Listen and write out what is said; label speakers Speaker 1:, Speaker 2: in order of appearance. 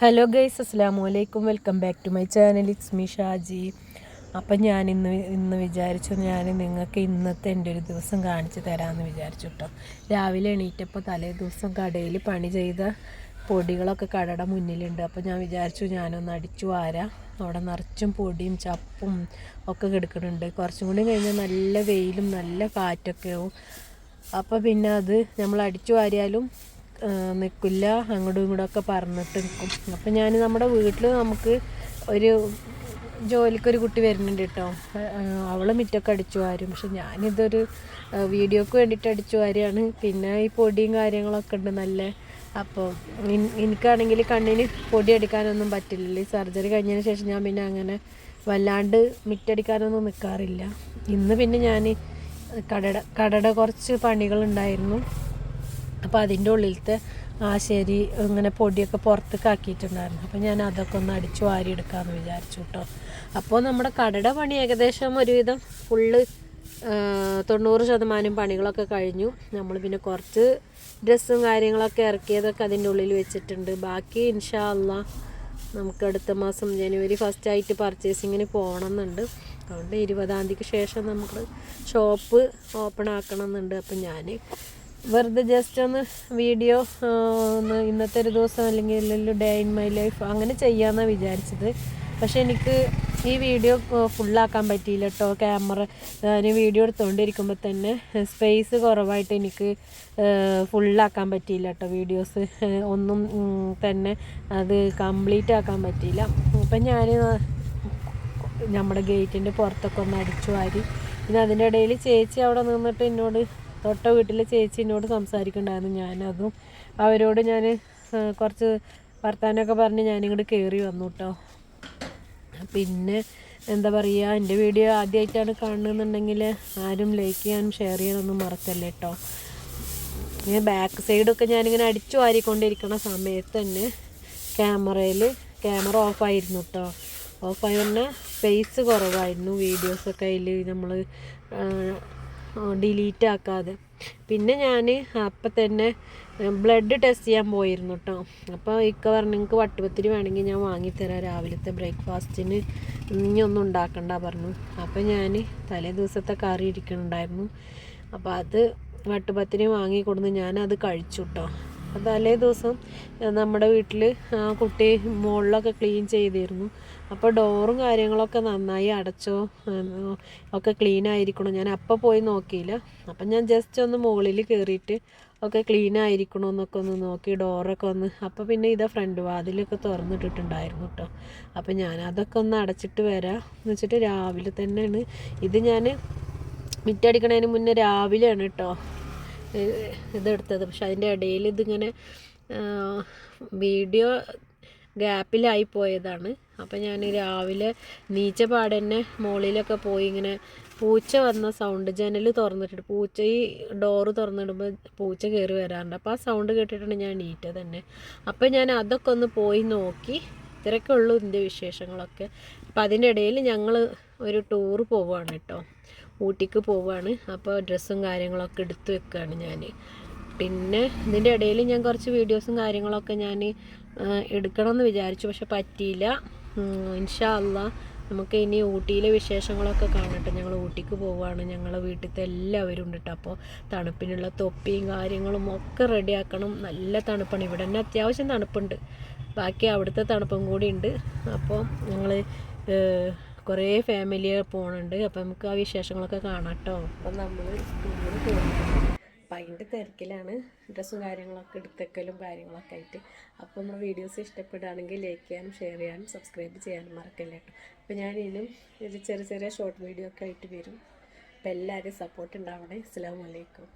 Speaker 1: Hello guys അസ്സാം വലൈക്കും welcome back to my channel it's me Shaji അപ്പം ഞാൻ ഇന്ന് ഇന്ന് വിചാരിച്ചു ഞാൻ നിങ്ങൾക്ക് ഇന്നത്തെ എന്റെ ഒരു ദിവസം കാണിച്ചു തരാമെന്ന് വിചാരിച്ചു കേട്ടോ രാവിലെ എണീറ്റപ്പോൾ തലേ ദിവസം കടയിൽ പണി ചെയ്ത പൊടികളൊക്കെ കടയുടെ മുന്നിലുണ്ട്. അപ്പോൾ ഞാൻ വിചാരിച്ചു ഞാനൊന്ന് അടിച്ചു വാരാം. അവിടെ നിറച്ചും പൊടിയും ചപ്പും ഒക്കെ കിടക്കുന്നുണ്ട്. കുറച്ചും കൂടി കഴിഞ്ഞാൽ നല്ല വെയിലും നല്ല കാറ്റൊക്കെ ആവും അപ്പോൾ പിന്നെ അത് നമ്മൾ അടിച്ചു വാരിയാലും നിൽക്കില്ല അങ്ങോട്ടും ഇങ്ങോട്ടൊക്കെ പറഞ്ഞിട്ട് നിൽക്കും അപ്പം ഞാൻ നമ്മുടെ വീട്ടിൽ നമുക്ക് ഒരു ജോലിക്കൊരു കുട്ടി വരുന്നുണ്ട് കേട്ടോ. അവൾ മിറ്റൊക്കെ അടിച്ചു വാരും. പക്ഷെ ഞാനിതൊരു വീഡിയോക്ക് വേണ്ടിയിട്ട് അടിച്ചു വാരിയാണ് പിന്നെ ഈ പൊടിയും കാര്യങ്ങളൊക്കെ ഉണ്ട് നല്ല. അപ്പോൾ എനിക്കാണെങ്കിൽ കണ്ണിന് പൊടി അടിക്കാനൊന്നും പറ്റില്ല. ഈ സർജറി കഴിഞ്ഞതിന് ശേഷം ഞാൻ പിന്നെ അങ്ങനെ വല്ലാണ്ട് മിറ്റടിക്കാനൊന്നും നിൽക്കാറില്ല ഇന്ന് പിന്നെ ഞാൻ കടട കടട കുറച്ച് പണികളുണ്ടായിരുന്നു. അപ്പോൾ അതിന്റെ ഉള്ളിലത്തെ ആ ശരി ഇങ്ങനെ പൊടിയൊക്കെ പുറത്തേക്ക് ആക്കിയിട്ടുണ്ടായിരുന്നു. അപ്പോൾ ഞാൻ അതൊക്കെ ഒന്ന് അടിച്ചു വാരി എടുക്കാമെന്ന് വിചാരിച്ചു കേട്ടോ അപ്പോൾ നമ്മുടെ കടയുടെ പണി ഏകദേശം ഒരുവിധം ഫുള്ള് തൊണ്ണൂറ് ശതമാനം പണികളൊക്കെ കഴിഞ്ഞു. നമ്മൾ പിന്നെ കുറച്ച് ഡ്രസ്സും കാര്യങ്ങളൊക്കെ ഇറക്കിയതൊക്കെ അതിന്റെ ഉള്ളിൽ വെച്ചിട്ടുണ്ട്. ബാക്കി ഇൻഷാ അല്ല നമുക്ക് അടുത്ത മാസം ജനുവരി ഫസ്റ്റ് ആയിട്ട് പർച്ചേസിങ്ങിന് പോകണമെന്നുണ്ട് അതുകൊണ്ട് ഇരുപതാം തീയതിക്ക് ശേഷം നമുക്ക് ഷോപ്പ് ഓപ്പൺ ആക്കണം എന്നുണ്ട് അപ്പം ഞാൻ വെറുതെ ജസ്റ്റ് ഒന്ന് വീഡിയോ ഒന്ന് ഇന്നത്തെ ഒരു ദിവസം അല്ലെങ്കിൽ ഡേ ഇൻ മൈ ലൈഫ് അങ്ങനെ ചെയ്യാമെന്നാണ് വിചാരിച്ചത്. പക്ഷേ എനിക്ക് ഈ വീഡിയോ ഫുള്ളാക്കാൻ പറ്റിയില്ല കേട്ടോ ക്യാമറ ഞാൻ വീഡിയോ എടുത്തുകൊണ്ടിരിക്കുമ്പോൾ തന്നെ സ്പേസ് കുറവായിട്ട് എനിക്ക് ഫുള്ളാക്കാൻ പറ്റിയില്ല കേട്ടോ വീഡിയോസ് ഒന്നും തന്നെ അത് കംപ്ലീറ്റ് ആക്കാൻ പറ്റിയില്ല. അപ്പം ഞാൻ നമ്മുടെ ഗേറ്റിന്റെ പുറത്തൊക്കെ ഒന്ന് അടിച്ചു വാരി. പിന്നെ അതിന്റെ ഇടയിൽ ചേച്ചി അവിടെ നിന്നിട്ട് എന്നോട് തൊട്ട വീട്ടിലെ ചേച്ചിനോട് സംസാരിക്കണ്ടായിരുന്നു. ഞാനതും അവരോട് ഞാൻ കുറച്ച് വർത്താനമൊക്കെ പറഞ്ഞ് ഞാനിങ്ങോട്ട് കയറി വന്നു കേട്ടോ പിന്നെ എന്താ പറയുക എന്റെ വീഡിയോ ആദ്യമായിട്ടാണ് കാണുന്നുണ്ടെങ്കിൽ ആരും ലൈക്ക് ചെയ്യാനും ഷെയർ ചെയ്യാനൊന്നും മറക്കല്ലേ കേട്ടോ ഇങ്ങനെ ബാക്ക് സൈഡൊക്കെ ഞാനിങ്ങനെ അടിച്ചു വാരിക്കൊണ്ടിരിക്കുന്ന സമയത്ത് തന്നെ ക്യാമറയിൽ ക്യാമറ ഓഫായിരുന്നു കേട്ടോ ഓഫായി പറഞ്ഞാൽ സ്പേസ് കുറവായിരുന്നു. വീഡിയോസൊക്കെ അതിൽ നമ്മൾ ഡിലീറ്റ് ആക്കാതെ. പിന്നെ ഞാൻ അപ്പം തന്നെ ബ്ലഡ് ടെസ്റ്റ് ചെയ്യാൻ പോയിരുന്നു കേട്ടോ അപ്പോൾ ഇക്ക പറഞ്ഞു നിങ്ങൾക്ക് വട്ടുപത്തിരി വേണമെങ്കിൽ ഞാൻ വാങ്ങിത്തരാം രാവിലത്തെ ബ്രേക്ക്ഫാസ്റ്റിന്. ഇനി ഒന്നും ഉണ്ടാക്കണ്ട പറഞ്ഞു. അപ്പോൾ ഞാൻ തലേ ദിവസത്തെ കറി ഇരിക്കുന്നുണ്ടായിരുന്നു അപ്പോൾ അത് വട്ടുപത്തിരി വാങ്ങി കൊടുന്ന് ഞാനത് കഴിച്ചു കേട്ടോ തലേ ദിവസം നമ്മുടെ വീട്ടിൽ ആ കുട്ടി മുകളിലൊക്കെ ക്ലീൻ ചെയ്തിരുന്നു. അപ്പോൾ ഡോറും കാര്യങ്ങളൊക്കെ നന്നായി അടച്ചോ ഒക്കെ ക്ലീൻ ആയിരിക്കണം? ഞാൻ അപ്പോൾ പോയി നോക്കിയില്ല. അപ്പം ഞാൻ ജസ്റ്റ് ഒന്ന് മുകളിൽ കയറിയിട്ട് ഒക്കെ ക്ലീൻ ആയിരിക്കണോ എന്നൊക്കെ ഒന്ന് നോക്കി ഡോറൊക്കെ ഒന്ന്. അപ്പോൾ പിന്നെ ഇതാ ഫ്രണ്ട് വാതിലൊക്കെ തുറന്നിട്ടിട്ടുണ്ടായിരുന്നു കേട്ടോ അപ്പോൾ ഞാൻ അതൊക്കെ ഒന്ന് അടച്ചിട്ട് വരാം എന്ന് വെച്ചിട്ട് രാവിലെ തന്നെയാണ്. ഇത് ഞാൻ മിറ്റടിക്കണതിന് മുന്നേ രാവിലെയാണ് കേട്ടോ ഇതെടുത്തത്. പക്ഷെ അതിന്റെ ഇടയിൽ ഇതിങ്ങനെ വീഡിയോ ഗ്യാപ്പിലായി പോയതാണ്. അപ്പോൾ ഞാൻ രാവിലെ നീച്ച പാടന്നെ മുകളിലൊക്കെ പോയി ഇങ്ങനെ പൂച്ച വന്ന സൗണ്ട് ജനൽ തുറന്നിട്ടിട്ട് പൂച്ച ഈ ഡോറ് തുറന്നിടുമ്പോൾ പൂച്ച കയറി വരാറുണ്ട്. അപ്പോൾ ആ സൗണ്ട് കേട്ടിട്ടാണ് ഞാൻ നീറ്റ തന്നെ. അപ്പോൾ ഞാൻ അതൊക്കെ ഒന്ന് പോയി നോക്കി. ഇത്രയൊക്കെ ഉള്ളൂ ഇതിന്റെ വിശേഷങ്ങളൊക്കെ. അപ്പം അതിന്റെ ഇടയിൽ ഞങ്ങൾ ഒരു ടൂർ പോവുകയാണ് കേട്ടോ ഊട്ടിക്ക് പോവുകയാണ് അപ്പോൾ ഡ്രസ്സും കാര്യങ്ങളൊക്കെ എടുത്തു വെക്കുകയാണ് ഞാൻ പിന്നെ ഇതിന്റെ ഇടയിൽ ഞാൻ കുറച്ച് വീഡിയോസും കാര്യങ്ങളൊക്കെ ഞാൻ എടുക്കണമെന്ന് വിചാരിച്ചു. പക്ഷെ പറ്റിയില്ല. ഇൻഷാ അല്ല നമുക്ക് ഇനി ഊട്ടിയിലെ വിശേഷങ്ങളൊക്കെ കാണട്ടെ ഞങ്ങൾ ഊട്ടിക്ക് പോവുകയാണ് ഞങ്ങളെ വീട്ടിലത്തെ എല്ലാവരും ഉണ്ട് കേട്ടോ അപ്പോൾ തണുപ്പിനുള്ള തൊപ്പിയും കാര്യങ്ങളും ഒക്കെ റെഡിയാക്കണം നല്ല തണുപ്പാണ്. ഇവിടെ തന്നെ അത്യാവശ്യം തണുപ്പുണ്ട്. ബാക്കി അവിടുത്തെ തണുപ്പും കൂടി ഉണ്ട്. അപ്പോൾ ഞങ്ങൾ കുറേ ഫാമിലി പോകണുണ്ട് അപ്പം നമുക്ക് ആ വിശേഷങ്ങളൊക്കെ കാണാം കേട്ടോ അപ്പം നമ്മൾ അപ്പം അതിന്റെ തിരക്കിലാണ് ഡ്രസ്സും കാര്യങ്ങളൊക്കെ എടുത്തേക്കലും കാര്യങ്ങളൊക്കെ ആയിട്ട്. അപ്പോൾ നമ്മുടെ വീഡിയോസ് ഇഷ്ടപ്പെടുകയാണെങ്കിൽ ലൈക്ക് ചെയ്യാനും ഷെയർ ചെയ്യാനും സബ്സ്ക്രൈബ് ചെയ്യാനും മറക്കല്ലേ കേട്ടോ അപ്പോൾ ഇനിയും ഒരു ചെറിയ ചെറിയ ഷോർട്ട് വീഡിയോ ഒക്കെ ആയിട്ട് വരും. അപ്പോൾ എല്ലാവരും സപ്പോർട്ട് ഉണ്ടാവണേ. അസ്സാം വലൈക്കും